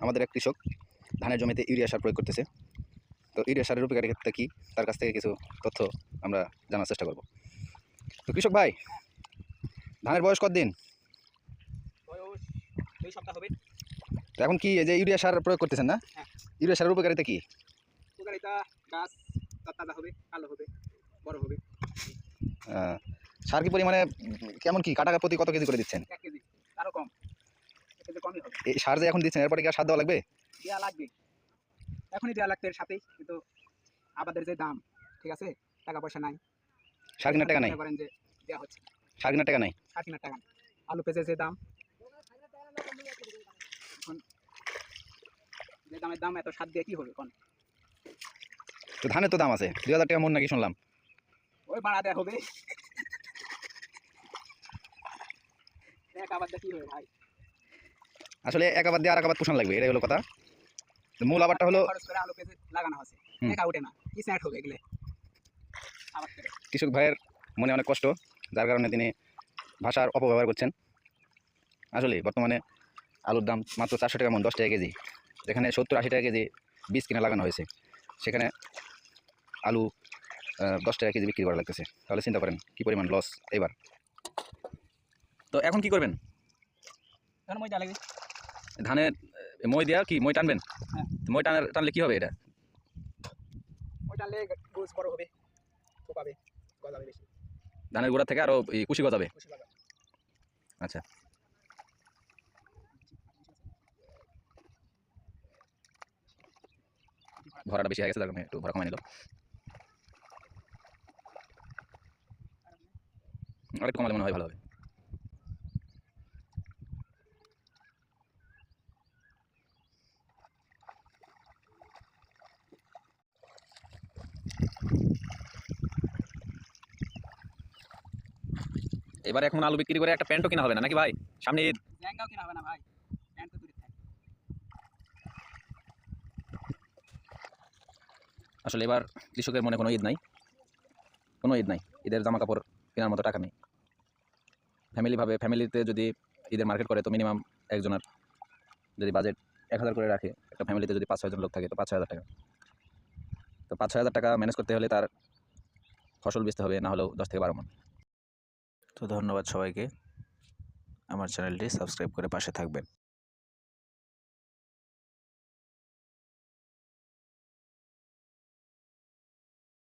আমাদের এক কৃষক ধানের জমিতে ইউরিয়া সার প্রয়োগ করতেছে। তো ইউরিয়া সারের উপকারী ক্ষেত্রে কী? তার কাছ থেকে কিছু তথ্য আমরা জানার চেষ্টা করব। তো কৃষক ভাই ধানের বয়স কতদিন? বয়স হবে। তো এখন কি এই যে ইউরিয়া সার প্রয়োগ করতেছেন না? হ্যাঁ। ইউরিয়া সারের উপকারিতা কি? উপকারিতা গাছ তাজা হবে ভালো হবে বড় হবে। সার কি পরিমাণে কেমন কি? কাটা প্রতি কত কেজি করে দিচ্ছেন এক কেজি আরও কম এক কেজি কমই হবে এই সার যে এখন দিচ্ছেন এরপরে কি আর সার দেওয়া লাগবে? দেওয়া লাগবে। এখনই দেওয়া লাগবে এর সাথেই কিন্তু আবাদের যে দাম ঠিক আছে? টাকা পয়সা নাই সার কেনার টাকা নাই? করেন যে দেওয়া হচ্ছে। সার কেনার টাকা নাই? ষাট কিনার টাকা আলু পেঁচে যে দাম এখন যে দামের দাম এত সার দিয়ে কি হবে কোন তো ধানের তো দাম আছে দুই হাজার টাকা মন নাকি শুনলাম। ওই বাড়া দেওয়া হবে। এক আবার কি হবে ভাই। আসলে এক আবার দিয়ে আর এক আবার পোষণ লাগবে এটাই হলো কথা। মূল আবারটা হলো খরচ করে আলু পেঁচে লাগানো আছে একা উঠে না কি স্যাট হবে এগুলো? কৃষক ভাইয়ের মনে অনেক কষ্ট যার কারণে তিনি ভাষার অপব্যবহার করছেন। আসলে বর্তমানে আলুর দাম মাত্র চারশো টাকা মন দশ টাকা কেজি। যেখানে সত্তর আশি টাকা কেজি বীজ কিনে লাগানো হয়েছে। সেখানে আলু দশ টাকা কেজি বিক্রি করা লাগতেছে। তাহলে চিন্তা করেন কী পরিমাণ লস এবার? তো এখন কি করবেন? ধানের মই দেওয়া কি? মই টানবেন? হ্যাঁ। মই টানার টানলে কি হবে এটা? ওই টানলে গোছ বড় হবে গজাবে বেশি। ধানের গোড়া থেকে আরও কুশি গজাবে? আচ্ছা। ভরাটা বেশি হয়ে গেছে তার কারণে একটু ভরা কমাই নিল। আর একটু কমালে মনে হয় ভালো হবে। এবার এখন আলু বিক্রি করে একটা প্যান্টও কিনা হবে না নাকি ভাই? সামনে ঈদ। কিনা হবে না ভাই। আসলে এবার কৃষকের মনে কোনো ঈদ নাই। কোনো ঈদ নাই। ঈদের জামা কাপড় কেনার মতো টাকা নেই। ফ্যামিলিভাবে ফ্যামিলিতে যদি ঈদের মার্কেট করে তো মিনিমাম একজনের যদি বাজেট এক হাজার করে রাখে একটা ফ্যামিলিতে যদি পাঁচ ছয়জন লোক থাকে তো পাঁচ ছয় হাজার টাকা। তো পাঁচ হাজার টাকা ম্যানেজ করতে হলে তার ফসল বেচতে হবে, না হলেও দশ থেকে বারো মন। তো ধন্যবাদ সবাইকে। আমার চ্যানেলটি সাবস্ক্রাইব করে পাশে থাকবেন।